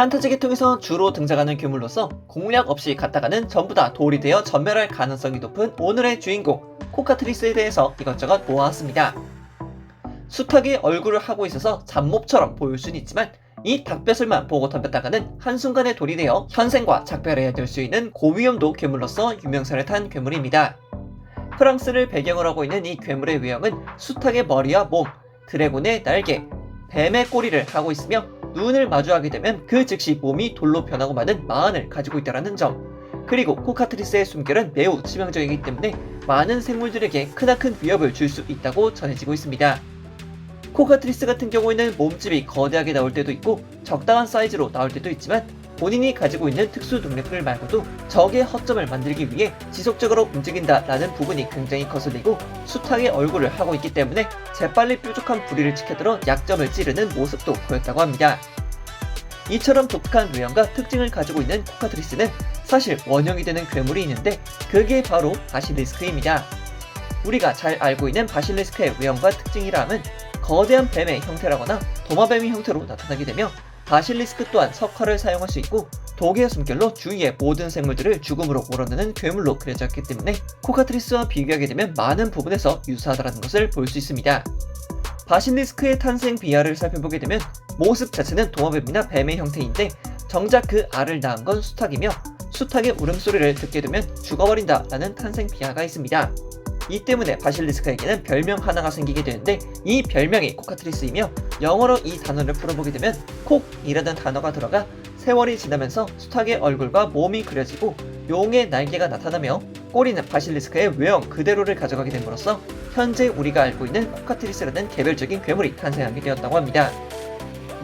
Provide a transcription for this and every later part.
판타지 계통에서 주로 등장하는 괴물로서 공략 없이 갔다가는 전부 다 돌이 되어 전멸할 가능성이 높은 오늘의 주인공 코카트리스에 대해서 이것저것 모아왔습니다. 숱하게 얼굴을 하고 있어서 잡몹처럼 보일 수는 있지만 이 닭벼슬만 보고 덤볐다가는 한순간에 돌이 되어 현생과 작별해야 될 수 있는 고위험도 괴물로서 유명세를 탄 괴물입니다. 프랑스를 배경으로 하고 있는 이 괴물의 외형은 숱하게 머리와 몸, 드래곤의 날개, 뱀의 꼬리를 하고 있으며 눈을 마주하게 되면 그 즉시 몸이 돌로 변하고 마는 마흔을 가지고 있다는 점. 그리고 코카트리스의 숨결은 매우 치명적이기 때문에 많은 생물들에게 크나큰 위협을 줄 수 있다고 전해지고 있습니다. 코카트리스 같은 경우에는 몸집이 거대하게 나올 때도 있고 적당한 사이즈로 나올 때도 있지만 본인이 가지고 있는 특수 능력들 말고도 적의 허점을 만들기 위해 지속적으로 움직인다라는 부분이 굉장히 거슬리고 숱하게 얼굴을 하고 있기 때문에 재빨리 뾰족한 부리를 지켜들어 약점을 찌르는 모습도 보였다고 합니다. 이처럼 독특한 외형과 특징을 가지고 있는 코카트리스는 사실 원형이 되는 괴물이 있는데 그게 바로 바실리스크입니다. 우리가 잘 알고 있는 바실리스크의 외형과 특징이라 함은 거대한 뱀의 형태라거나 도마뱀의 형태로 나타나게 되며 바실리스크 또한 석화를 사용할 수 있고 독의 숨결로 주위의 모든 생물들을 죽음으로 몰아넣는 괴물로 그려졌기 때문에 코카트리스와 비교하게 되면 많은 부분에서 유사하다는 것을 볼 수 있습니다. 바실리스크의 탄생 비하를 살펴보게 되면 모습 자체는 도마뱀이나 뱀의 형태인데 정작 그 알을 낳은 건 수탉이며 수탉의 울음소리를 듣게 되면 죽어버린다 라는 탄생 비하가 있습니다. 이 때문에 바실리스크에게는 별명 하나가 생기게 되는데 이 별명이 코카트리스이며 영어로 이 단어를 풀어보게 되면 콕이라는 단어가 들어가 세월이 지나면서 수탉의 얼굴과 몸이 그려지고 용의 날개가 나타나며 꼬리는 바실리스크의 외형 그대로를 가져가게 됨으로써 현재 우리가 알고 있는 코카트리스라는 개별적인 괴물이 탄생하게 되었다고 합니다.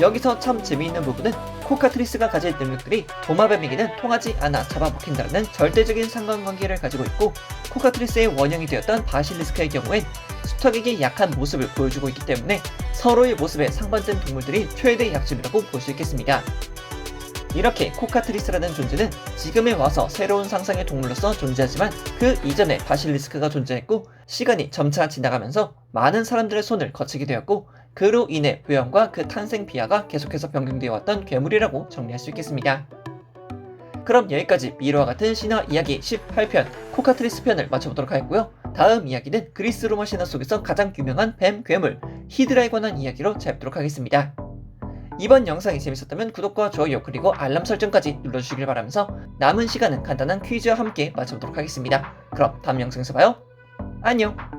여기서 참 재미있는 부분은 코카트리스가 가질 능력들이 도마뱀에게는 통하지 않아 잡아먹힌다는 절대적인 상관관계를 가지고 있고 코카트리스의 원형이 되었던 바실리스크의 경우엔 수탉에게 약한 모습을 보여주고 있기 때문에 서로의 모습에 상반된 동물들이 최대 약점이라고 볼 수 있겠습니다. 이렇게 코카트리스라는 존재는 지금에 와서 새로운 상상의 동물로서 존재하지만 그 이전에 바실리스크가 존재했고 시간이 점차 지나가면서 많은 사람들의 손을 거치게 되었고 그로 인해 외형과 그 탄생 비하가 계속해서 변경되어 왔던 괴물이라고 정리할 수 있겠습니다. 그럼 여기까지 미로와 같은 신화 이야기 18편 코카트리스 편을 마쳐보도록 하겠고요. 다음 이야기는 그리스 로마 신화 속에서 가장 유명한 뱀 괴물 히드라에 관한 이야기로 찾아뵙도록 하겠습니다. 이번 영상이 재밌었다면 구독과 좋아요 그리고 알람 설정까지 눌러주시길 바라면서 남은 시간은 간단한 퀴즈와 함께 마쳐보도록 하겠습니다. 그럼 다음 영상에서 봐요. 안녕!